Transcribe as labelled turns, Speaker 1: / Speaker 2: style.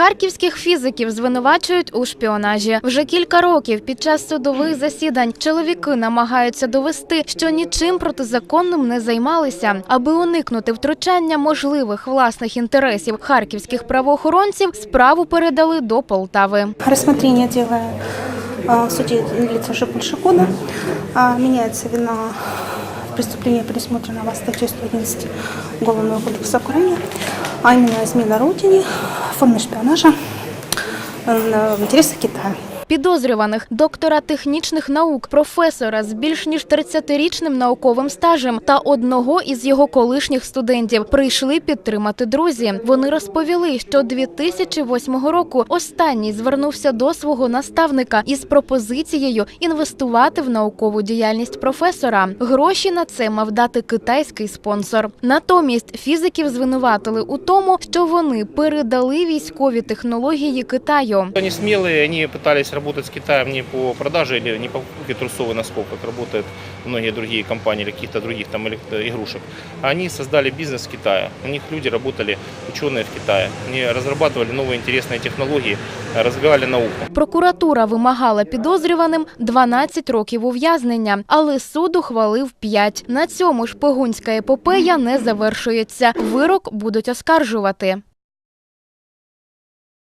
Speaker 1: Харківських фізиків звинувачують у шпіонажі. Вже кілька років під час судових засідань чоловіки намагаються довести, що нічим протизаконним не займалися. Аби уникнути втручання можливих власних інтересів харківських правоохоронців, справу передали до Полтави.
Speaker 2: Рассмотрение дела а, в суде длится уже больше года. А, Меняется вина в преступлении, предусмотренного статьей 111 Уголовного кодекса Украины, а именно измена родине, форме шпионажа э, в интересах Китая.
Speaker 1: Підозрюваних доктора технічних наук, професора з більш ніж 30-річним науковим стажем та одного із його колишніх студентів прийшли підтримати друзі. Вони розповіли, що 2008 року останній звернувся до свого наставника із пропозицією інвестувати в наукову діяльність професора. Гроші на це мав дати китайський спонсор. Натомість фізиків звинуватили у тому, що вони передали військові технології Китаю.
Speaker 3: Они смелые, они пытались работать с Китаем не по продаже или не по покупке трусов и носков, как работают многие другие компании или каких-то других там элект- игрушек. А Они создали бизнес в Китае. У них люди работали, ученые в Китае. Они разрабатывали новые интересные технологии, развивали науку.
Speaker 1: Прокуратура вимагала підозрюваним 12 років ув'язнення, але суд ухвалив 5. На цьому шпигунська епопея не завершується. Вирок будуть оскаржувати.